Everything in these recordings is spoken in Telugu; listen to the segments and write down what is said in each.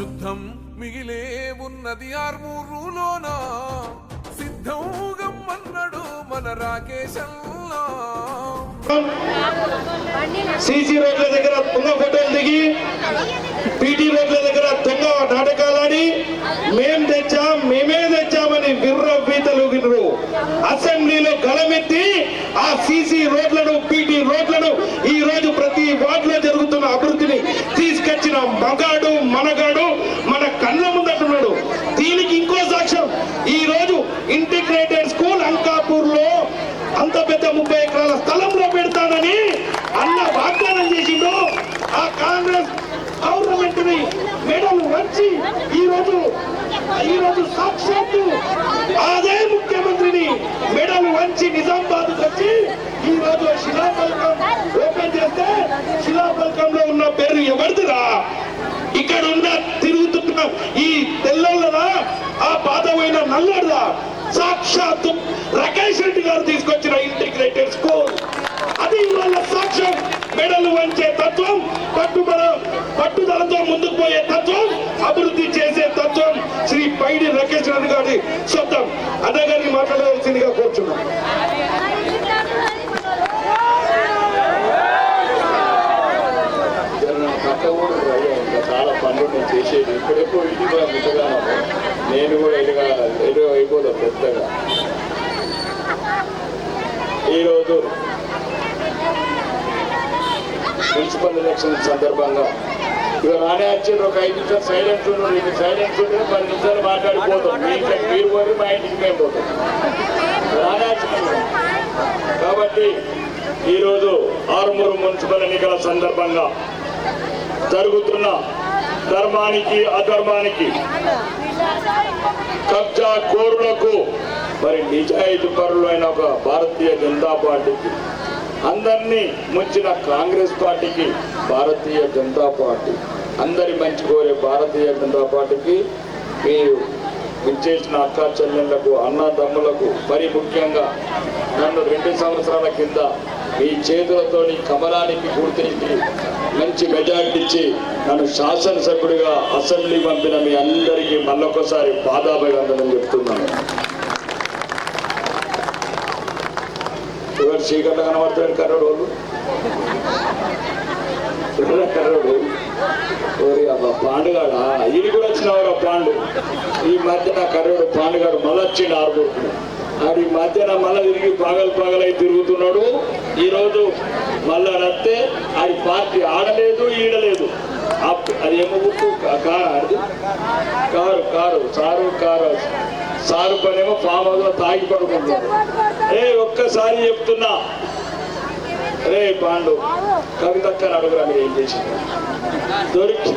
యుద్ధం మిగిలే ఉన్నది ఆర్మూరులోన? సిద్ధం అన్నాడు మన రాకేశల్లా. సీసీ రోడ్ల దగ్గర దొంగ ఫోటోలు దిగి పీటీ రోడ్ల దగ్గర దొంగ నాటకాలాడి మేం తెచ్చాం మేమే తెచ్చామని విర్ర పీతలుగినరు అసెంబ్లీలో గళమెత్తి ఆ సీసీ రోడ్లను పీటీ రోడ్లను ఈ రోజు ప్రతి వార్డులో జరుగుతున్న అభివృద్ధిని తీసుకొచ్చిన మగాడు మనగాడు మన కళ్ళ ముందట్టున్నాడు. దీనికి ఇంకో సాక్ష్యం. ఈ రోజు ఇంటిగ్రేటెడ్ స్కూల్ అంకాపూర్లో అంత పెద్ద ముప్పై ఎకరాల స్థలంలో పెడతానని అన్న వాగ్దానం చేసిండు. ఆ కాంగ్రెస్ గవర్నమెంట్ని మెడలు వచ్చి ఈ రోజు ఈ రోజు సాక్షాత్తు అదే ముఖ్యమంత్రిని మెడలు వంచి నిజామాబాద్ వచ్చి ఈ రోజు శిలాఫలకం ఓపెన్ చేస్తే శిలాఫలకంలో ఉన్న పేరు ఎవరిదిరా? ఇక్కడ ఉన్న తిరుగుతున్న ఈ తెల్లరా ఆ పాతమైన నల్లడా సాక్షాత్తు రకేష్ రెడ్డి గారు తీసుకొచ్చిన ఇంటిగ్రేటెడ్ స్కూల్. అది ఇవాళ సాక్ష్యం. మెడలు వంచే తత్వం పట్టుబడ పట్టుదలతో ముందుకు పోయే తత్వం అభివృద్ధి చేసే తత్వం శ్రీ పైడి రకేష్ రెడ్డి గారి సొంతం. అన్నగారిని మాట్లాడవలసిందిగా కోరుచున్నాం కట్టకూడదు అయ్యా ఇంకా చాలా పనులు నేను చేసేది ఇప్పుడెప్పుడు ఇంటి కూడా ముందుగా నేను కూడా ఎదుగా ఎదురు అయిపోతాను పెద్దగా. ఈరోజు మున్సిపల్ ఎలక్షన్ సందర్భంగా ఇక నానే వచ్చారు ఒక ఐదు నిమిషాలు సైలెంట్ ఉన్నాడు ఇది సైలెంట్ ఉంటే పది నిమిషాలు మాట్లాడిపోతాం. మీ మీరు పోయి మా ఇంటికి మేము పోతాం. నానే కాబట్టి ఈరోజు ఆరుమూరు మున్సిపల్ ఎన్నికల సందర్భంగా జరుగుతున్న ధర్మానికి అధర్మానికి. కబ్జా కోరులకు. మరి నిజాయితీ పరులు అయిన ఒక భారతీయ జనతా పార్టీకి అందరినీ ముంచిన కాంగ్రెస్ పార్టీకి భారతీయ జనతా పార్టీ. అందరి మంచి కోరే భారతీయ జనతా పార్టీకి మీరు విచ్చేసిన అక్క చెల్లెళ్ళకు అన్నదమ్ములకు మరి ముఖ్యంగా నన్ను రెండు సంవత్సరాల కింద మీ చేతులతోని కమలానికి గుర్తించి మంచి మెజార్టీ ఇచ్చి నన్ను శాసనసభ్యుడిగా అసెంబ్లీ పంపిన మీ అందరికీ మళ్ళొకసారి బాధాభివందనం చెప్తున్నాను. ఎవరు చీకట్లు కనబడతాడు కర్రోడు కర్రడు ఎవరు కర్రోడు ఓరి అబ్బా పాండుగాడా? ఇది కూడా వచ్చినవారు పాండు. ఈ మధ్య నా కర్రోడు పాండుగాడు మళ్ళొచ్చిండు ఆరుబోకు మధ్యన మళ్ళీ తిరిగి పగలు పగలై తిరుగుతున్నాడు. ఈరోజు మళ్ళా రత్తే ఆడి పార్టీ ఆడలేదు ఈడలేదు. అప్- అది ఏమో గుర్తు? Car car car sir car. Sir పనేమో farm హౌస్లో తాగి పడుకుంటుంది ఏ ఒక్కసారి చెప్తున్నా. రే పాండు కవితక్క అడుగురా మీరు ఏం చేసింది దొరికి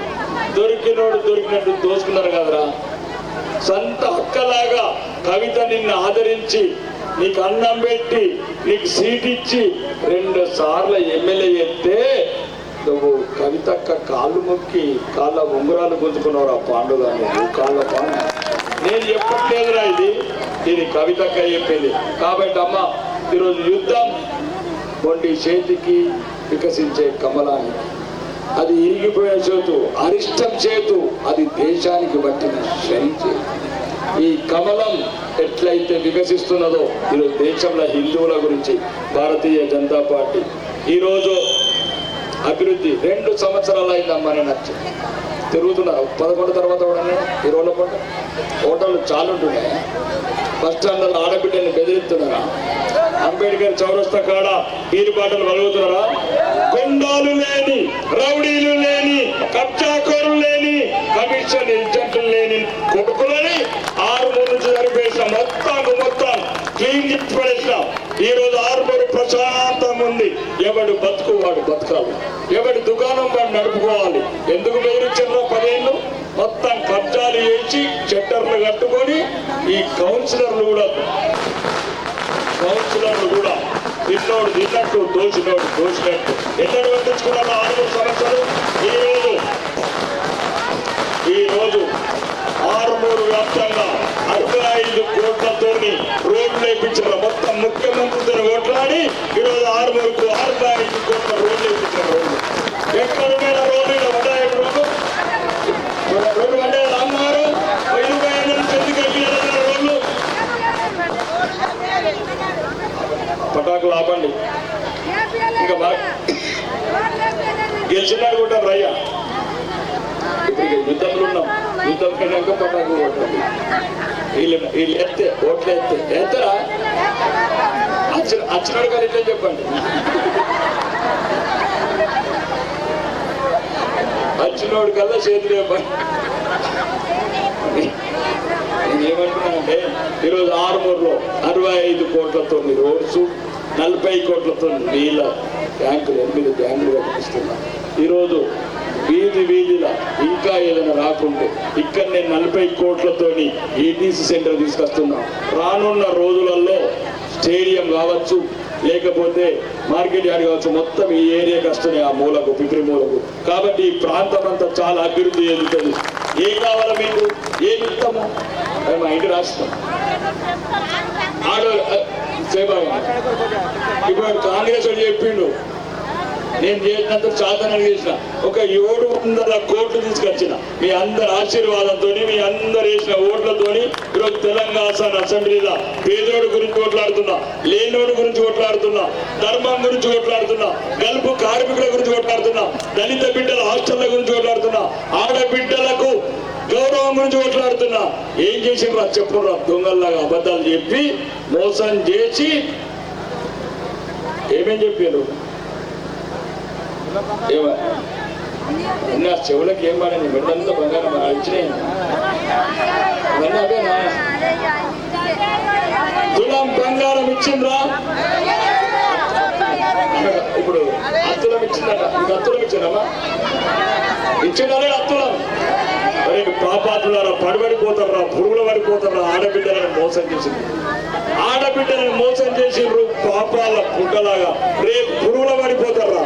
దొరికినోడు దొరికినట్టు దోచుకున్నారు కదరా. సొంత అక్కలాగా కవిత నిన్ను ఆదరించి నీకు అన్నం పెట్టి నీకు సీట్ ఇచ్చి రెండు సార్లు ఎమ్మెల్యే ఎత్తే నువ్వు కవితక్క కాళ్ళు మొక్కి కాళ్ళ ఉంగరాలు గుంజుకున్నావు ఆ పాండుగా నువ్వు కాళ్ళ పాండు. నేను చెప్పట్లేదురా ఇది. ఇది కవితక్క చెప్పింది. కాబట్టి అమ్మ ఈరోజు యుద్ధం మొండి చేతికి వికసించే కమలానికి. అది ఇరిగిపోయే చేతు అరిష్టం చేతు అది దేశానికి పట్టిన శని ఈ కమలం ఎట్లయితే వికసిస్తున్నదో ఈరోజు దేశంలో హిందువుల గురించి భారతీయ జనతా పార్టీ ఈరోజు అభివృద్ధి రెండు సంవత్సరాలు అయిందమ్మా నేను వచ్చి. తిరుగుతున్నారు. పదకొండు తర్వాత కూడా ఈ రోజుల పూట హోటళ్ళు చాలా ఉంటున్నాయి. బస్ స్టాండ్లో ఆడబిడ్డని బెదిరిస్తున్నారా? అంబేద్కర్ చౌరస్తా కాడ ఈరుబాటలు కలుగుతున్నారా కొండాలు లేని రౌడీలు లేని కబ్జాకోరు లేని కమిషన్ ఏజెంట్లు లేని కొడుకులని ఆరుమూరు నుంచి జరిపేసిన మొత్తం మొత్తం క్లీన్ చేసి ఈ రోజు ఆరుమూరు ప్రశాంతంగా ఉంది. ఎవడు బతుకు వాడు బతకాలి ఎవడి దుకాణం వాడు నడుపుకోవాలి. ఎందుకు బెదిరించారో పదేళ్ళు? మొత్తం కబ్జాలు వేసి షట్టర్లు కట్టుకొని ఈ కౌన్సిలర్లు కూడా కౌన్సిలర్లు కూడా తిన్నోడు తిన్నట్టు దోచినోడు దోచినట్టు ఎన్నడు పట్టించుకున్నాడు ఆరు సంవత్సరాలు? ఈరోజు ఈరోజు ఈ ఆరుమూరు వ్యాప్తంగా అరవై ఐదు కోట్లతో రోడ్లు వేయించిన మొత్తం ముఖ్యమంత్రితో ఓట్లాడి ఈరోజు ఆరుమూరుకు అరవై ఐదు కోట్ల రోడ్లు వేయించిన రోడ్లు. ఎక్కడ రోడ్లు ఉన్నాయి? రోడ్లు రెండు పటాకులు గెలిచినాడు బాగా గెలిచినాడుకుంటారు రయ్య ఇప్పుడు యుద్ధంలో ఉన్నాం. యుద్ధం కన్నాక పటాకులు వీళ్ళు వీళ్ళు ఎత్తే ఓట్లు ఎత్తే. ఎత్తరా? అచ్చిన అచ్చినాడు కానీ ఇట్లా చెప్పండి. అచ్చినోడు కల్లా చేతులు చెప్పండి. నేనేమంటున్నానంటే ఈరోజు ఆరుమూరులో అరవై ఐదు కోట్లతో రోడ్స్ నలభై కోట్లతో నీళ్ళ ట్యాంకులు ఎనిమిది ట్యాంకులు కనిపిస్తున్నా ఈరోజు వీధి వీధిలో ఇంకా ఏదైనా రాకుంటే ఇక్కడ నేను నలభై కోట్లతోని ఈటీసీ సెంటర్ తీసుకొస్తున్నా. రానున్న రోజులలో స్టేడియం కావచ్చు లేకపోతే మార్కెట్ యార్డ్ కావచ్చు మొత్తం ఈ ఏరియాకి వస్తున్నాయి ఆ మూలకు పిపిరి మూలకు. కాబట్టి ఈ ప్రాంతం అంతా చాలా అభివృద్ధి చెందుతుంది. ఏం కావాలో మీకు? ఏమి ఇస్తాము? మేము మా ఇంటి రాష్ట్రం ఆడ ఇప్పుడు కాంగ్రెస్ చెప్పిండు నేను చేసినంత సాధన చేసిన. ఒక ఏడు వందల కోట్లు తీసుకొచ్చిన. మీ అందరి ఆశీర్వాదంతో మీ అందరు వేసిన ఓట్లతోని ఈరోజు తెలంగాణ అసెంబ్లీలో పేదోడు గురించి ఓట్లాడుతున్నా లేనోడు గురించి ఓట్లాడుతున్నా ధర్మం గురించి ఓట్లాడుతున్నా గల్పు కార్మికుల గురించి ఓట్లాడుతున్నా దళిత బిడ్డల హాస్టళ్ళ గురించి ఓట్లాడుతున్నా ఆడబిడ్డలకు గౌరవం గురించి మాట్లాడుతున్నా. ఏం చేసిండ్రా? చెప్పుర్రా దొంగల్లాగా అబద్ధాలు చెప్పి మోసం చేసి ఏమేం చెప్పారు ఏమ- నా చెవులకి ఏం పడని? బిడ్డంతా బంగారం ఇచ్చినాయి. అవన్నీ తులం బంగారం ఇచ్చిండ్రా? ఇప్పుడు అత్తులం ఇచ్చిందట మీకు అత్తులం ఇచ్చిందమ్మా ఇచ్చిందనే అత్తులం? అరే పాపాతులారా పడిపడిపోతారా పురుగులు పడిపోతారా ఆడబిడ్డలను మోసం చేసింది. ఆడబిడ్డలను మోసం చేసిండ్రు పాపాల పుట్టలాగా రేపు పురుగుల పడిపోతారా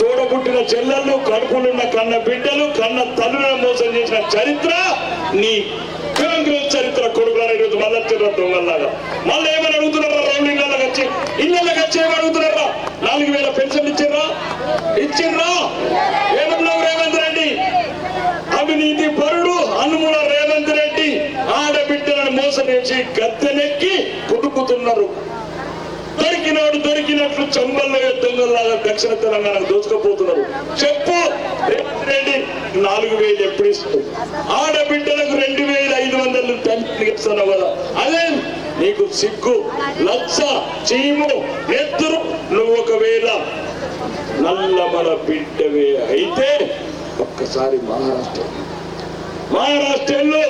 తోడబుట్టిన చెల్లెళ్ళు కడుపులున్న కన్న బిడ్డలు కన్న తల్లులను మోసం చేసిన చరిత్ర నీ కాంగ్రెస్ చరిత్ర కొడుకులను ఈరోజు మళ్ళీ వచ్చిర్రా దొంగల్లాగా. మళ్ళీ ఏమని అడుగుతున్నారా? రెండు ఇళ్ళకి వచ్చి ఇళ్ళకి వచ్చి ఏమని అడుగుతున్నారా? నాలుగు వేల పెన్షన్ ఇచ్చిర్రా? ఇచ్చిర్రా ఏమన్నావు రేవంత్ రెడ్డి అవినీతి పరుడు అనుముల రేవంత్ రెడ్డి ఆడబిడ్డలను మోసం గద్దెనెక్కి కుటుకుతున్నారు దొరికినాడు దొరికినట్లు చంబల్ల దొంగల్లాగా దక్షిణ తెలంగాణ దోచుకపోతున్నారు. చెప్పు రేవంత్ రెడ్డి నాలుగు వేలు ఎప్పుడు ఇస్తుంది? ఆడబిడ్డలకు రెండు వేల ఐదు వందలు పెన్షన్ కదా. అదే? నీకు సిగ్గు లచ్చ చీము నెత్తురు నువ్వు ఒకవేళ నల్లమల బిడ్డవే అయితే ఒక్కసారి మహారాష్ట్ర. మహారాష్ట్రలో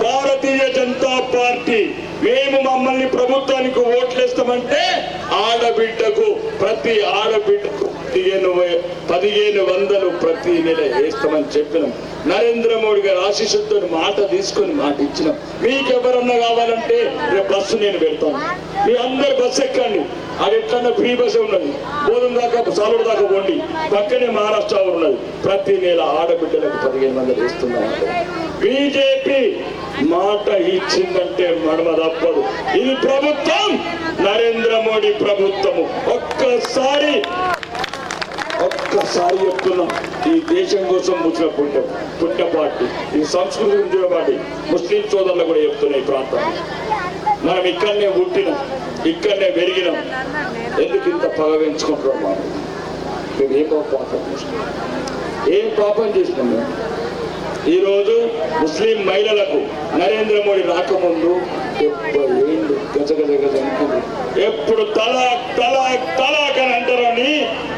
భారతీయ జనతా పార్టీ మేము మమ్మల్ని ప్రభుత్వానికి ఓట్లేస్తామంటే ఆడబిడ్డకు ప్రతి ఆడబిడ్డకు పదిహేను పదిహేను వందలు ప్రతి నెల వేస్తామని చెప్పినాం. నరేంద్ర మోడీ గారు ఆశీస్సుతో మాట తీసుకొని మాట ఇచ్చినాం. మీకు ఎవరన్నా కావాలంటే రేపు బస్సు నేను పెడతాను. మీ అందరు బస్సు ఎక్కండి. అది ఎట్లన్నా ఫ్రీ బస్ ఉన్నది. బోధం దాకా సాలుడు దాకా పోండి. పక్కనే మహారాష్ట్ర ఉన్నది. ప్రతి నెల ఆడబిడ్డలకు పదిహేను వందలు వేస్తున్నాం బీజేపీ మాట ఇచ్చిందంటే మడమ తప్పదు ఇది ప్రభుత్వం. నరేంద్ర మోడీ ప్రభుత్వము. ఒక్కసారి ఒక్కసారి చెప్తున్నాం ఈ దేశం కోసం పుట్టిన పుట్ట పుట్ట పార్టీ ఈ సంస్కృతి గురించి పార్టీ ముస్లిం సోదరులు కూడా చెప్తున్నాయి ఈ ప్రాంతం. మనం ఇక్కడనే పుట్టినాం ఇక్కడనే పెరిగినాం. ఎందుకు ఇంత పగ పెంచుకుంటున్నాం మనం? మేము ఏ పాపం చేసినాం ఏం పాపం చేసినాం మేము ఈరోజు ముస్లిం మహిళలకు నరేంద్ర మోడీ రాకముందు డెబ్బై ఏళ్ళు గజ గజ ఎప్పుడు తలాక్ తలాక్ తలాక్ అని అంటారని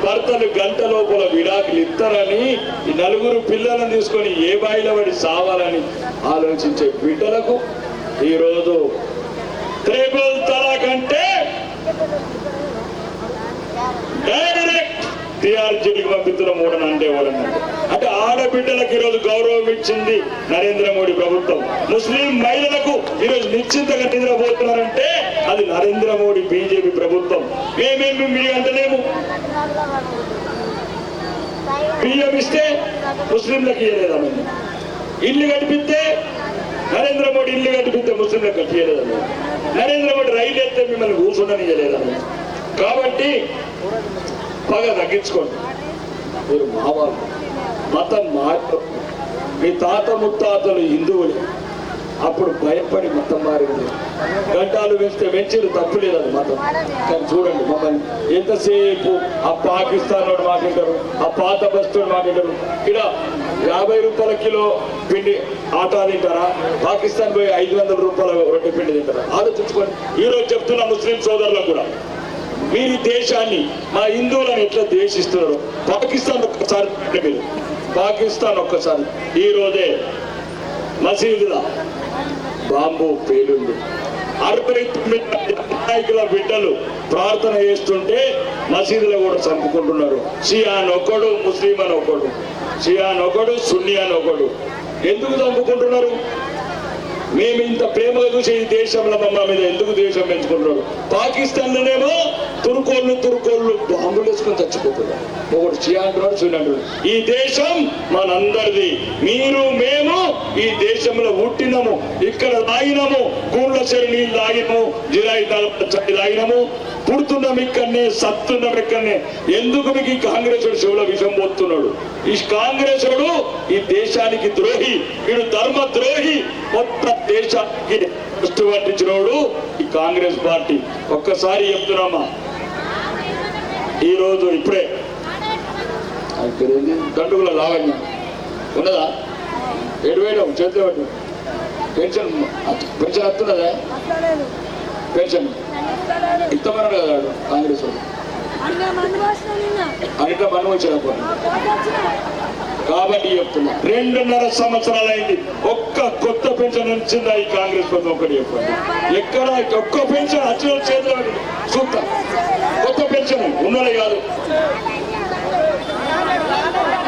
భర్తలు గంట లోపల విడాకులు ఇస్తారని ఈ నలుగురు పిల్లలను తీసుకొని ఏ బాయిలో పడి సావాలని ఆలోచించే బిడ్డలకు ఈరోజు ట్రిపుల్ తలాక్ అంటే డైరెక్ట్ టిఆర్ జైలుకి పంపిస్తున్న మూడని అంటే వాళ్ళని అంటే ఆడబిడ్డలకు ఈరోజు గౌరవం ఇచ్చింది నరేంద్ర మోడీ ప్రభుత్వం. ముస్లిం మహిళలకు ఈరోజు నిశ్చింతగా నిద్రపోతున్నారంటే అది నరేంద్ర మోడీ బీజేపీ ప్రభుత్వం. మేమేమి మీ అంటలేము. బియ్యం ఇస్తే ముస్లింలకు ఇవ్వలేదా మేము? ఇల్లు కట్టిపిస్తే నరేంద్ర మోడీ ఇల్లు కట్టిపిస్తే ముస్లింలకు కట్టియలేదా నరేంద్ర మోడీ రైలు ఎత్తే మిమ్మల్ని కూర్చుండని ఇవ్వలేదా కాబట్టి పగ తగ్గించుకోండి. మీరు మావాళ్ళు మతం మార్పు. మీ తాత ముత్తాతలు హిందువులు. అప్పుడు భయపడి మతం మారింది. గంటాలు వేస్తే వెంచరు తప్పు లేదు అది మతం. కానీ చూడండి మమ్మల్ని. ఎంతసేపు ఆ పాకిస్తాన్ వాడు మాట్లాడారు ఆ పాత బస్తోడు మాట్లాడారు. ఇక్కడ యాభై రూపాయల కిలో పిండి ఆటా తింటారా? పాకిస్తాన్ పోయి ఐదు వందల రూపాయల రొట్టె పిండి తింటారా? ఆలోచించుకోండి. ఈరోజు చెప్తున్న ముస్లిం సోదరులకు కూడా. మీరు దేశాన్ని మా హిందువులను ఎట్లా ద్వేషిస్తున్నారు పాకిస్తాన్ ఒక్కసారి మీరు. పాకిస్తాన్ ఒక్కసారి. ఈరోజే మసీదుల బాంబు పేలుంది అరవై బిడ్డలు ప్రార్థన చేస్తుంటే మసీదులో కూడా చంపుకుంటున్నారు. షియాన్ ఒకడు ముస్లిం అని ఒకడు షియాన్ ఒకడు సున్ని అని ఒకడు ఎందుకు చంపుకుంటున్నారు? మేము ఇంత ప్రేమగా చూసే ఈ దేశంలో మమ్మ మీద ఎందుకు దేశం పెంచుకుంటున్నారు? పాకిస్తాన్లోనేమో తురుకోళ్ళు తురుకోళ్ళు చేసుకుని వేసుకొని చచ్చిపోతున్నారు. ఒకడు షియా అంటున్నాడు సున్ని ఈ దేశం మనందరిది. మీరు మేము ఈ దేశంలో పుట్టినము. ఇక్కడ తాగినము. గూళ్ళ చెరు నీళ్ళు తాగినము. జిరాయి చలి తాగినము. పుడుతున్నాం ఇక్కడనే సత్తున్నాం ఇక్కడనే. ఎందుకు మీకు ఈ కాంగ్రెస్ శివుల విషం పోతున్నాడు? ఈ కాంగ్రెస్ ఈ దేశానికి ద్రోహి. వీడు ధర్మ ద్రోహి మొత్తం దేశానికి దృష్టి పట్టించినోడు ఈ కాంగ్రెస్ పార్టీ. ఒక్కసారి చెప్తున్నామా? ఈ రోజు ఇప్పుడే? దండుగుల లావణ్య. ఉన్నదా? ఎటువైనా చేతిలో పెట్టు. పెన్షన్ పెన్షన్ వస్తున్నదా పెన్షన్. ఇస్తామన్నాడు కదా కాంగ్రెస్ అనిట మనం వచ్చినప్పుడు కాబట్టి చెప్తున్నా. రెండున్నర సంవత్సరాలైంది ఒక్క కొత్త పెన్షన్ వచ్చిందా ఈ కాంగ్రెస్ ప్రభుత్వం? ఒకటి చెప్పండి. ఎక్కడ? ఒక్క పెన్షన్ వచ్చిన చేతిలో పెట్టండి. చూద్దాం కొత్త పెన్షన్ ఉన్నది కాదు.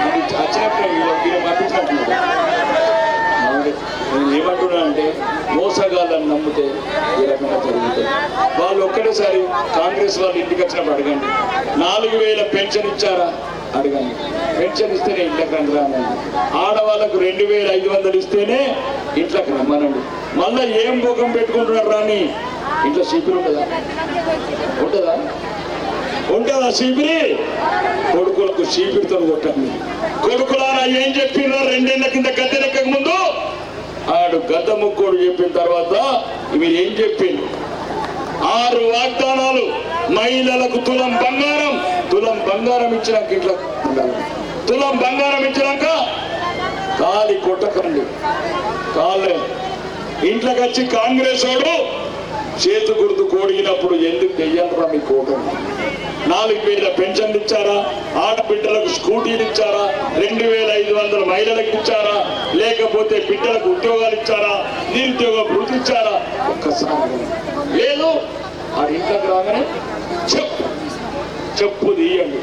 అది వచ్చినప్పుడు వీళ్ళు- పంపించినట్టున్నారు. అవును. నేను ఏమంటున్నా అంటే మోసగాళ్ళని నమ్మితే ఈ రకంగా జరుగుతుంది. వాళ్ళు ఒక్కటేసారి కాంగ్రెస్ వాళ్ళు ఇంటికి వచ్చినప్పుడు అడగండి. నాలుగు వేల పెన్షన్ ఇచ్చారా? అడగండి. పెన్షన్ ఇస్తేనే ఇంట్లోకి రండి రానండి ఆడవాళ్ళకు రెండు వేల ఐదు వందలు ఇస్తేనే ఇంట్లోకి రమ్మనండి. మళ్ళా ఏం భూకం పెట్టుకుంటున్నారు రాని ఇంట్లో సీపులు ఉంటుందా ఉంటుందా ఉంటుందా శిబిరి కొడుకులకు శీపిడితో కొట్టండి. కొడుకులారా ఏం చెప్పినా రెండేళ్ళ కింద గద్దెనెక్కక ముందు ఆడు గద్ద ముక్కోడు చెప్పిన తర్వాత మీరు ఏం చెప్పిండు ఆరు వాగ్దానాలు. మహిళలకు తులం బంగారం. తులం బంగారం ఇచ్చినాక ఇట్లా తులం బంగారం ఇచ్చినాక కాలి కొట్టకండి. కాలే ఇంట్లోకి వచ్చి కాంగ్రెస్ వాడు చేతు గుర్తు కోడిగినప్పుడు ఎందుకు చెయ్యాలరా మీ కోటం నాలుగు వేల పెన్షన్లు ఇచ్చారా? ఆడబిడ్డలకు స్కూటీలు ఇచ్చారా? రెండు వేల ఐదు వందల మహిళలకు ఇచ్చారా? లేకపోతే బిడ్డలకు ఉద్యోగాలు ఇచ్చారా? నిరుద్యోగ వృత్తి ఇచ్చారా? ఒక్కసారి లేదు. ఆ ఇంట్లోకి రాగానే చెప్పు. చెప్పు తీయండి.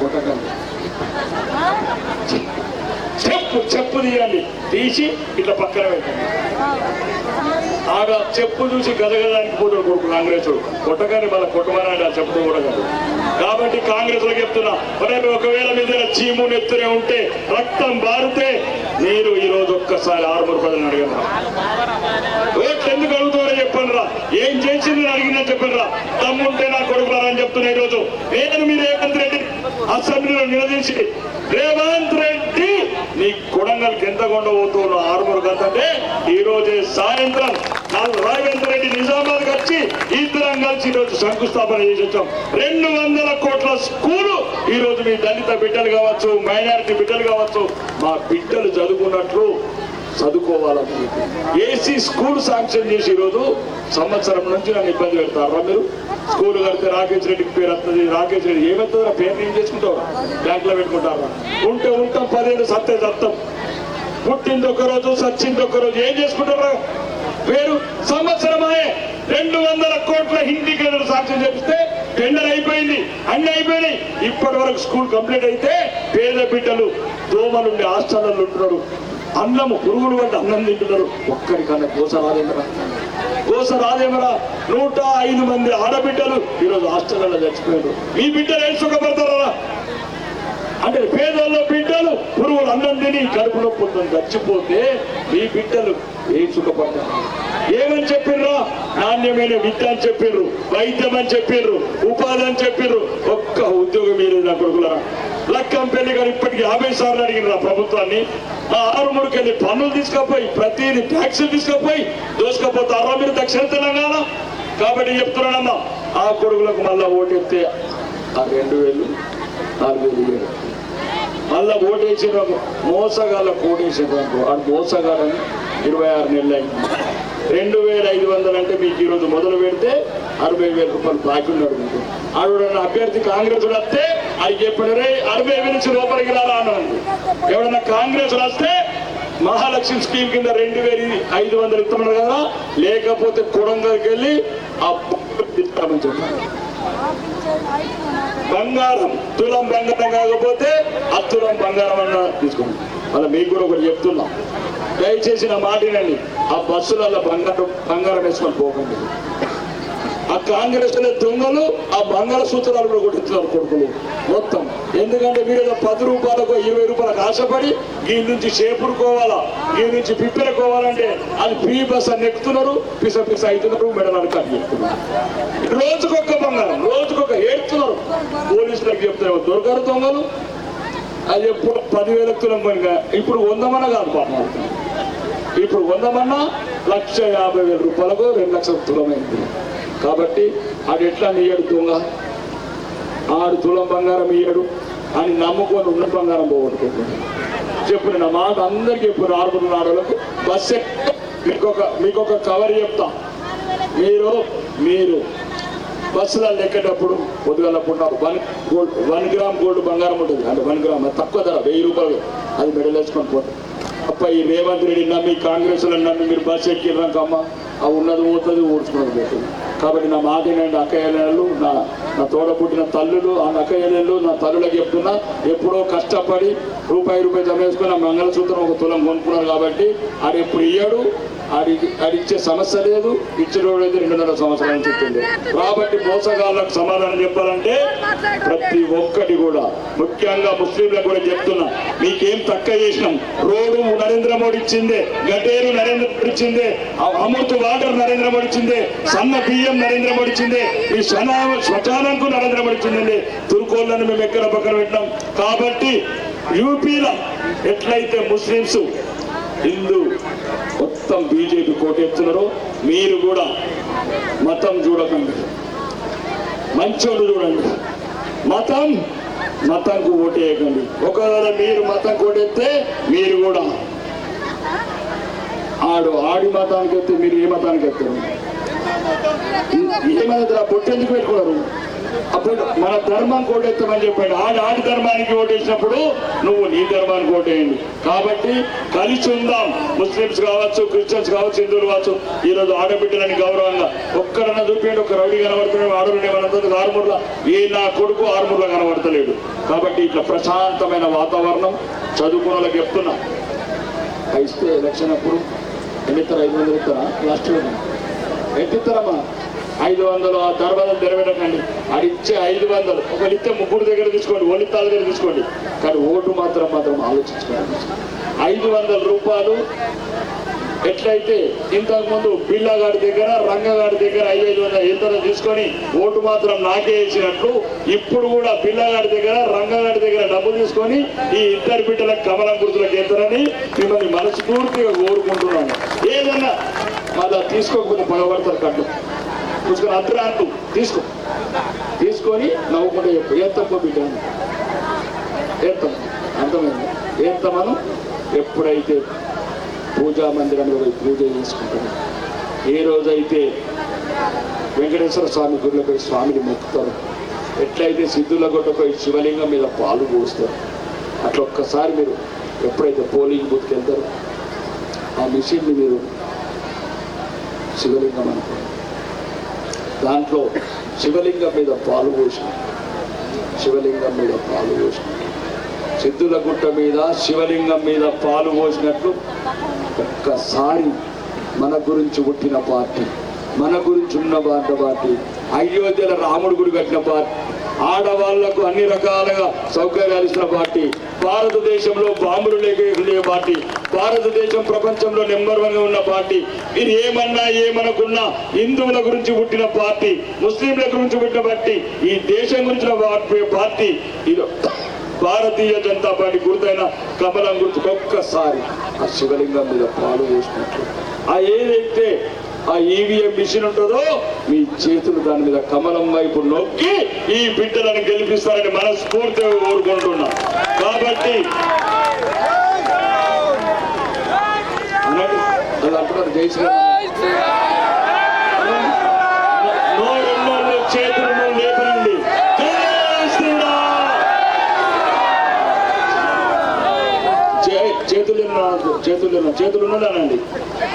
కొట్టకండి చెప్పు చెప్పు తీయాలి. తీసి ఇట్లా పక్కన పెట్టండి. ఆడ చెప్పు చూసి గదగదానికి పోతాడు కొడుకు కాంగ్రెస్ కొట్టగానే మళ్ళీ కొట్టమని ఆ చెప్పుతో కూడా కాదు. కాబట్టి కాంగ్రెస్లో చెప్తున్నా ఒరే ఒకవేళ మీ దగ్గర చీము నెత్తునే ఉంటే రక్తం బారితే మీరు ఈ రోజు ఒక్కసారి ఆరుమూరు పదని అడిగిన ఓట్లు ఎందుకు అడుగుతారో చెప్పండి రా. ఏం చేసింది అడిగిందని చెప్పండి రా. తమ్ముంటే నా కొడుకు అని చెప్తున్నా ఈ రోజు నేను మీరు రేవంత్ రెడ్డి అసెంబ్లీలో నిలదీసి రేవంత్ రెడ్డి నీ కొడంగల్కి ఎంత కొండబోతున్నా ఆరుమూరు గంటే ఈ రోజే సాయంత్రం నాలుగు రేవంత్ రెడ్డి నిజామాబాద్ వచ్చి ఇద్దరం కలిసి ఈ రోజు శంకుస్థాపన చేసి వచ్చాం. రెండు వందల కోట్ల స్కూలు ఈరోజు మీ దళిత బిడ్డలు కావచ్చు మైనారిటీ బిడ్డలు కావచ్చు మా బిడ్డలు చదువుకున్నట్లు చదువుకోవాలని ఏసీ స్కూల్ శాంక్షన్ చేసి ఈరోజు సంవత్సరం నుంచి నన్ను ఇబ్బంది పెడతారా మీరు? స్కూల్ కడితే రాకేష్ రెడ్డికి పేరు వస్తుంది. రాకేష్ రెడ్డి ఏమవుతుందో పేరు ఏం చేసుకుంటారా బ్యాంక్లో పెట్టుకుంటారా ఉంటే ఉంటాం పదిహేను సత్తే సత్తం. పుట్టింది ఒక రోజు సచ్చింది ఒక రోజు ఏం చేసుకుంటారా పేరు సంవత్సరమాయే రెండు వందల కోట్ల హిందీ కేంద్ర సాక్ష్యం చేపిస్తే టెండర్ అయిపోయింది. అన్ని అయిపోయినాయి. ఇప్పటి వరకు స్కూల్ కంప్లీట్ అయితే పేద బిడ్డలు దోమలుండి హాస్టల్లో ఉంటున్నారు. అన్నము గురువులు వంటి అన్నం తింటున్నారు. ఒక్కడికన్నా కోస రాదేమరా? కోస రాదేమరా? నూట ఐదు మంది ఆడబిడ్డలు ఈరోజు హాస్టల్లో చచ్చిపోయారు మీ బిడ్డలు ఏం సుఖపడతారా? అంటే పేదల్లో బిడ్డలు పురుగులు అన్నం తిని కడుపులో పొద్దున చచ్చిపోతే మీ బిడ్డలు ఏ సుఖపడ్డారు ఏమని చెప్పిర్రా? నాణ్యమైన విద్య అని చెప్పిర్రు వైద్యం అని చెప్పిర్రు ఉపాధి అని చెప్పిర్రు ఒక్క ఉద్యోగం మీరు నా కొడుకులరా. లక్కం పెళ్ళి గారు ఇప్పటికి యాభై సార్లు అడిగిన ప్రభుత్వాన్ని. ఆ ఆరుమూరుకి వెళ్ళి పన్నులు తీసుకపోయి ప్రతిదీ ట్యాక్సులు తీసుకపోయి దోసుకపోతారా మీరు దక్షిణ తెలంగాణ? కాబట్టి చెప్తున్నానమ్మా ఆ కొడుకులకు మళ్ళా ఓటెత్తే ఆ రెండు వేలు నాలుగు వేలు మళ్ళా ఓటేసిన మోసగాళ్ళ ఓటేసిన ఆ మోసగాళ్ళని ఇరవై ఆరు నెలలు అయింది. రెండు వేల ఐదు వందలు అంటే మీకు ఈరోజు మొదలు పెడితే అరవై వేల రూపాయలు బాకీ ఉన్నాడు మీకు. ఆవిడ అభ్యర్థి కాంగ్రెస్ వస్తే అది చెప్పినరే అరవై వేలు నుంచి లోపలికి రారా అన్నాడు. ఎవడన్నా కాంగ్రెస్ వస్తే మహాలక్ష్మి స్కీమ్ కింద రెండు వేలు ఐదు వందలు ఇస్తామన్నారు కదా లేకపోతే కొడంగల్కి వెళ్ళి ఆ ఇస్తామని చెప్పారు. బంగారం. తులం బంగారం కాకపోతే అత్తులం బంగారం అన్న తీసుకోండి. మళ్ళీ మీకు కూడా ఒకటి చెప్తున్నా. దయచేసి నా మాట వినండి ఆ బస్సులలో బంగారం బంగారం వేసుకొని పోకండి. ఆ కాంగ్రెస్ దొంగలు ఆ బంగారు సూత్రాలు కూడా కొట్టిస్తున్నారు కొడుకులు. మొత్తం. ఎందుకంటే మీరు పది రూపాయలకు ఇరవై రూపాయలకు ఆశపడి దీని నుంచి చేపురుకోవాలా దీని నుంచి పిప్పెరకోవాలంటే అది ఫ్రీ బస్ అని ఎక్కుతున్నారు పిస పిస అవుతున్నారు మెడలు కట్ చెప్తున్నారు రోజుకొక బంగారం రోజుకొక ఏడుతున్నారు. పోలీసులకు చెప్తారు దొరకరు దొంగలు. అది ఎప్పుడు పదివేల తులం పనిగా ఇప్పుడు వందమన్న కాదు పాపం ఇప్పుడు వందమన్నా లక్ష యాభై వేల రూపాయలకు రెండు లక్షల తులమైంది కాబట్టి అది ఎట్లా నీయడు దొంగ? ఆడు తులం బంగారం ఇయ్యడు అని నమ్ముకొని ఉన్న బంగారం పోగొట్టుకుంటుంది చెప్పిన నా మాట అందరికీ చెప్పిన ఆరుగురు నాడులకు బస్ ఎక్కి మీకొక కవర్ చెప్తా. మీరు మీరు బస్సులలో ఎక్కేటప్పుడు పొద్దుగలప్పుడు one gold one gram gold బంగారం ఉంటుంది. అంటే వన్ గ్రామ్ తక్కువ ధర వెయ్యి రూపాయలు. అది మెడలేసుకొని పోతాం. అప్ప ఈ రేవంత్ రెడ్డి నమ్మి కాంగ్రెస్ నమ్మి మీరు బస్సు ఎక్కిర్రాకమ్మ ఆ ఉన్నది పోతుంది ఊడ్చుకున్నది పోతుంది. కాబట్టి నా మాట నేను అక్కయ్యలు నా నా తోడ పుట్టిన తల్లులు ఆ అక్కయ్యలు నా తల్లులకు చెప్తున్నా ఎప్పుడో కష్టపడి రూపాయి రూపాయి జమ వేసుకుని ఆ మంగళసూత్రం ఒక తులం కొనుక్కున్నారు కాబట్టి అది ఎప్పుడు ఇయ్యాడు. ఆడి ఆడిచ్చే సమస్య లేదు. ఇచ్చిన రోజు రెండున్నర సంవత్సరాలు చెప్తుంది కాబట్టి మోసగాళ్ళకు సమాధానం చెప్పాలంటే ప్రతి ఒక్కటి కూడా. ముఖ్యంగా ముస్లింలకు కూడా చెప్తున్నా. మీకేం తక్కువ చేసినాం? రోడ్డు నరేంద్ర మోడీ ఇచ్చిందే గటేరు నరేంద్ర మోడీ ఇచ్చిందే అమృత్ వాటర్ నరేంద్ర మోడీ ఇచ్చిందే సన్న బియ్యం నరేంద్ర మోడీ ఇచ్చిందే ఈ శనా శ్మశానంకు నరేంద్ర మోడీ ఇచ్చిందండి. తుర్కోళ్ళను మేము ఎక్కడ పక్కన పెట్టినాం. కాబట్టి యూపీలో ఎట్లయితే ముస్లింస్ హిందూ మొత్తం బీజేపీ కోటెత్తున్నారు. మీరు కూడా మతం చూడకండి. మంచోళ్ళు చూడండి. మతం మతంకు ఓటేయకండి. ఒకవేళ మీరు మతం కోటెత్తే మీరు కూడా ఆడు ఆడి మతానికి ఎత్తే మీరు ఏ మతానికి ఎత్తారు ఏమైనా పొట్టు పెట్టుకున్నారు అప్పుడు మన ధర్మం కోటేస్తామని చెప్పాడు. ఆడి ఆడి ధర్మానికి ఓటేసినప్పుడు నువ్వు నీ ధర్మానికి ఓటేయండి. కాబట్టి కలిసి ఉందాం. ముస్లిమ్స్ కావచ్చు క్రిస్టియన్స్ కావచ్చు హిందువులు కావచ్చు ఈ రోజు ఆడబిడ్డలని గౌరవంగా ఒక్కరన్న చూపించండి ఒక రౌడీ కనబడుతున్నాడు ఆడవాళ్ళు ఏమన్నా ఆరుమూర్ల ఏ నా కొడుకు ఆరుమూర్ల కనబడతలేడు. కాబట్టి ఇట్లా ప్రశాంతమైన వాతావరణం చదువుకున్న వాళ్ళకి చెప్తున్నా ఇస్తే ఎలక్షన్ అప్పుడు ఎన్నిస్తారు ఐదు వందలు ఇస్తారా? లాస్ట్ ఎత్తిస్తారమ్మా ఐదు వందలు ఆ దర్వాజలు తెరవేటకండి అది ఇచ్చే ఐదు వందలు. ఒకళ్ళు ఇచ్చే ముగ్గురు దగ్గర తీసుకోండి ఒలితాల దగ్గర తీసుకోండి. కానీ ఓటు మాత్రం మాత్రం ఆలోచించుకోండి ఐదు వందల రూపాయలు ఎట్లయితే ఇంతకుముందు బిల్లాగాడి దగ్గర రంగగాడి దగ్గర ఐదు ఐదు వందల ఇతర తీసుకొని ఓటు మాత్రం నాకే వేసినట్లు ఇప్పుడు కూడా బిల్లాగాడి దగ్గర రంగగాడి దగ్గర డబ్బులు తీసుకొని ఈ ఇద్దరు బిడ్డలకు కమలం గుర్తులకు ఎత్తరని మిమ్మల్ని మనస్ఫూర్తిగా కోరుకుంటున్నాను. ఏదన్నా మళ్ళా తీసుకోకపోతే పగబడతారు కట్టు చూసుకొని అర్ధరాంతు తీసుకో. తీసుకొని నవ్వుకుంటే చెప్పు ఏత్తప్ప బిడ్డ? అని. ఏత్తాం అర్థమైంది? ఏత్తమను ఎప్పుడైతే పూజా మందిరంలో పూజ చేసుకుంటారు ఏ రోజైతే వెంకటేశ్వర స్వామి గుడిలో పోయి స్వామిని మొక్కుతారు ఎట్లయితే సిద్ధుల పోయి శివలింగం మీద పాలు పోస్తారు అట్లా ఒక్కసారి మీరు ఎప్పుడైతే పోలింగ్ బూత్కి వెళ్తారో ఆ మిషన్ని మీరు శివలింగం అనుకోండి. దాంట్లో శివలింగం మీద పాలు పోసిన. శివలింగం మీద పాలు పోసిన. సిద్ధుల గుట్ట మీద శివలింగం మీద పాలు పోసినట్లు ఒక్కసారి మన గురించి పుట్టిన పార్టీ మన గురించి ఉన్న బాట పార్టీ అయోధ్యలో రాముడు గుడి కట్టిన పార్టీ. ఆడవాళ్ళకు అన్ని రకాలుగా సౌకర్యాలు ఇచ్చిన పార్టీ. భారతదేశంలో బాంబులు లేకే పార్టీ. భారతదేశం ప్రపంచంలో నెంబర్ వన్గా ఉన్న పార్టీ. మీరు ఏమన్నా ఏమనుకున్నా హిందువుల గురించి పుట్టిన పార్టీ ముస్లింల గురించి పుట్టిన పార్టీ ఈ దేశం గురించిన పార్టీ- పార్టీ ఇది భారతీయ జనతా పార్టీ గుర్తైన కమలం గుర్తుకు ఒక్కసారి ఆ శివలింగం మీద పాలు పోసినట్లు ఆ ఏదైతే ఆ ఈవీఎం మిషన్ ఉంటుందో మీ చేతులు దాని మీద కమలం వైపు నొక్కి ఈ బిడ్డలను గెలిపిస్తారని మనస్ఫూర్తిగా కోరుకుంటున్నా. కాబట్టి అది అంటున్నారు జై చేతులను లేపనండి చేతులు చేతులు చేతులు ఉన్నానండి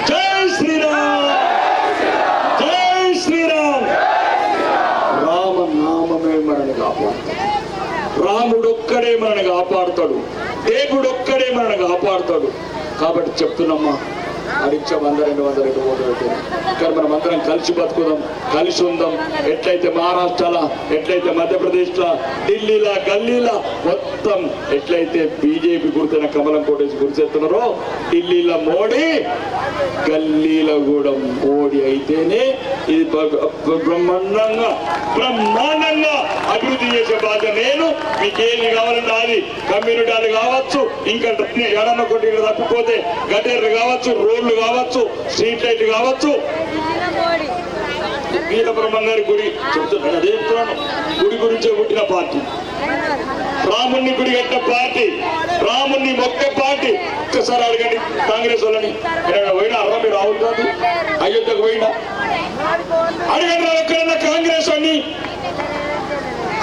జై శ్రీరామ్ జై శ్రీరామ్ రామ నామమే మనల్ని కాపాడుతాడు రాముడొక్కడే మనల్ని కాపాడుతాడు. దేవుడొక్కడే మనల్ని కాపాడుతాడు. కాబట్టి చెప్తున్నామ్మా అడిచ్చ వంద రెండు వందల రెండు మూడు పెట్టారు కానీ మనం అందరం కలిసి బతుకుదాం కలిసి ఉందాం. ఎట్లయితే మహారాష్ట్రలా ఎట్లయితే మధ్యప్రదేశ్లో ఢిల్లీలో గల్లీలా మొత్తం ఎట్లయితే బీజేపీ గుర్తైన కమలం కోటేసి గుర్తిస్తున్నారో ఢిల్లీలో మోడీ గల్లీలో కూడా మోడీ అయితేనే ఇది బ్రహ్మాండంగా బ్రహ్మాండంగా అభివృద్ధి చేసే బాధ్యత నేను మీకేది కావాలంటే అది కమ్యూనిటీ కావచ్చు ఇంకా ఎడన్న కొట్టి తప్పిపోతే గటేర్లు కావచ్చు రోడ్లు కావచ్చు స్ట్రీట్ లైట్ కావచ్చు. వీరబ్రహ్మం గారి గుడి చెప్తున్నాను అదే చెప్తున్నాను. గుడి గురించే పుట్టిన పార్టీ. రాముణ్ణి గుడి కట్టిన పార్టీ రాముణ్ణి మొక్క పార్టీ. ఒక్కసారి అడగండి కాంగ్రెస్ వాళ్ళని. పోయినా? అర్రా మీరు రాహుల్ గాంధీ అయోధ్యకు పోయినా? అడగండి రా ఎక్కడన్నా కాంగ్రెస్ అని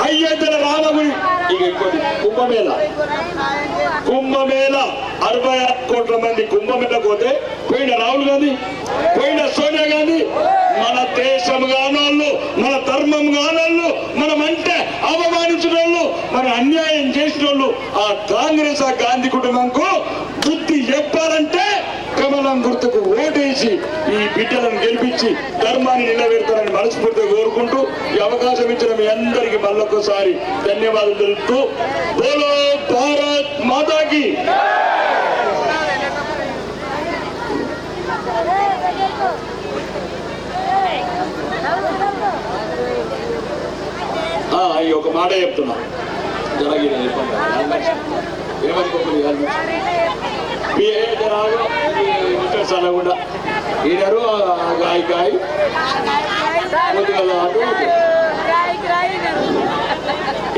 అయోధ్యల రామగుడి. ఇక ఇంకోటి కుంభమేళ. కుంభమేళ అరవై కోట్ల మంది కుంభమేళ పోతే పోయిన రాహుల్ గాంధీ పోయిన సోనియా గాంధీ మన దేశం కానోళ్ళు మన ధర్మం కానోళ్ళు మనం అంటే అవమానించిన వాళ్ళు మన అన్యాయం చేసిన వాళ్ళు ఆ కాంగ్రెస్ ఆ గాంధీ కుటుంబంకు బుద్ధి చెప్పాలంటే కమలం గుర్తుకు ఓటేసి ఈ బిడ్డలను గెలిపించి ధర్మాన్ని నిలబెడతారని మనస్ఫూర్తిగా కోరుకుంటూ ఈ అవకాశం ఇచ్చిన మీ అందరికీ మళ్ళొకసారి ధన్యవాదాలు తెలుపుతూ బోలో భారత్ మాతాకి. ఈ ఒక మాట చెప్తున్నా. జరగిన ఏమనుకోకుండా చల్లకుండా ఈయనరు గాయ. గాయ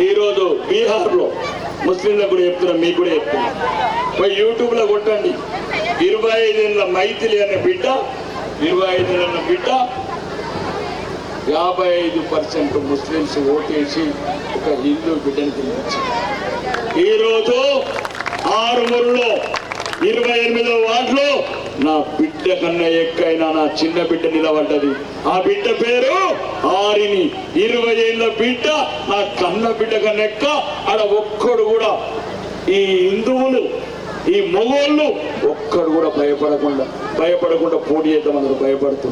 ఈరోజు బీహార్లో ముస్లింలకు కూడా చెప్తున్నాం మీకు కూడా చెప్తున్నాం. పోయి యూట్యూబ్లో కొట్టండి. ఇరవై ఐదేళ్ళ మైథిలి అనే బిడ్డ ఇరవై ఐదేళ్ళ బిడ్డ యాభై ఐదు పర్సెంట్ ముస్లిమ్స్ ఓటేసి ఒక హిందూ బిడ్డను గెలిపించారు ఈరోజు ఆరుమూరులో ఇరవై ఎనిమిదో వార్డులో నా బిడ్డ కన్నా ఎక్కైనా నా చిన్న బిడ్డ నిలబడ్డది. ఆ బిడ్డ పేరు ఆరిని. ఇరవై ఏళ్ళ బిడ్డ నా కన్న బిడ్డ కన్నా ఎక్క. ఆడ ఒక్కడు కూడా ఈ హిందువులు ఈ మొగోళ్ళు ఒక్కడు కూడా భయపడకుండా భయపడకుండా పోటీ చేద్దాం అందరూ భయపడుతూ.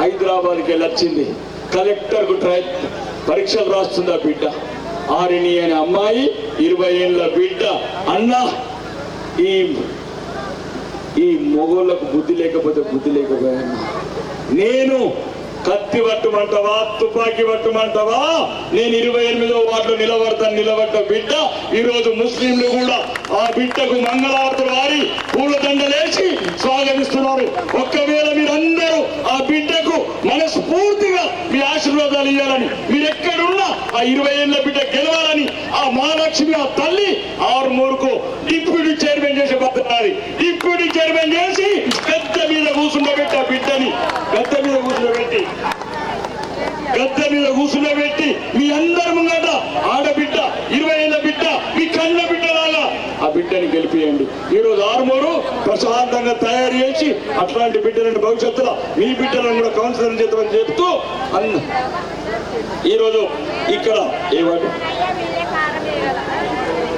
హైదరాబాద్కి వెళ్ళి వచ్చింది కలెక్టర్కు ట్రై పరీక్షలు రాస్తుంది ఆ బిడ్డ? ఆరిని అనే అమ్మాయి ఇరవై ఏళ్ళ బిడ్డ. అన్న ఈ ఈ మొగోళ్ళకు బుద్ధి లేకపోతే బుద్ధి లేకపోయా నేను కత్తి పట్టుమంటావా తుపాకీ పట్టుమంటావా? నేను ఇరవై ఎనిమిదో వాటిలో నిలబడతాను నిలబడ్డ బిడ్డ. ఈరోజు ముస్లింలు కూడా ఆ బిడ్డకు మంగళారతులు వారి పూలదండలేసి స్వాగతిస్తున్నారు. ఒక్కవేళ మీరందరూ ఆ బిడ్డకు మనస్ఫూర్తిగా మీ ఆశీర్వాదాలు ఇవ్వాలని మీరు ఆ ఇరవై ఏళ్ళ బిడ్డ గెలవాలని ఆ మహాలక్ష్మి ఆ తల్లి ఆరు మూరుకు డిప్యూటీ చైర్మన్ చేసే పద్ధతి డిప్యూటీ చైర్మన్ చేసి పెద్ద మీద కూర్చుండబెట్టి ఆ బిడ్డని పెద్ద మీద కూర్చుండబెట్టి పెద్ద మీద కూర్చుండబెట్టి మీ అందరి ముందట ఆడబిడ్డ ఇరవై ఏళ్ళ బిడ్డ మీ కన్న బిడ్డలాగా ఆ బిడ్డని గెలిపియండి. ఈ రోజు ఆరుమూరు ప్రశాంతంగా తయారు చేసి అట్లాంటి బిడ్డలను భవిష్యత్తులో మీ బిడ్డలను కూడా కౌన్సిలర్ చేద్దామని చెప్తూ అన్న ఈరోజు ఇక్కడ ఏవాడు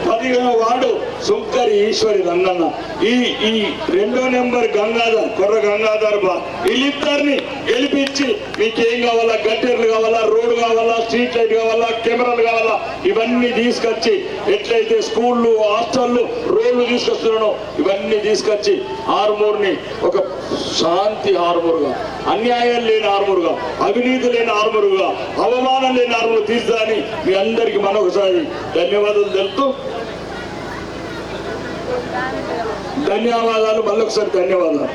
పదిహేను వాడు సుంకరి ఈశ్వరి రంగన్న. ఈ ఈ రెండో నెంబర్ గంగాధర్ కొర్ర గంగాధర్ బా. వీళ్ళిద్దరిని గెలిపించి మీకు ఏం కావాలా? గట్టెర్లు కావాలా? రోడ్డు కావాలా? స్ట్రీట్ లైట్ కావాలా? కెమెరాలు కావాలా? ఇవన్నీ తీసుకొచ్చి ఎట్లయితే స్కూళ్ళు హాస్టళ్ళు రోడ్లు తీసుకొస్తున్నానో ఇవన్నీ తీసుకొచ్చి ఆర్మూర్ని ఒక శాంతి ఆర్మూర్గా అన్యాయం లేని ఆర్మూర్గా అవినీతి లేని ఆర్మూర్గా అవమానం లేని ఆరుమూరు తీర్చాలని మీ అందరికీ మరొకసారి ధన్యవాదాలు తెలుపుతూ ధన్యవాదాలు. మళ్ళొకసారి ధన్యవాదాలు.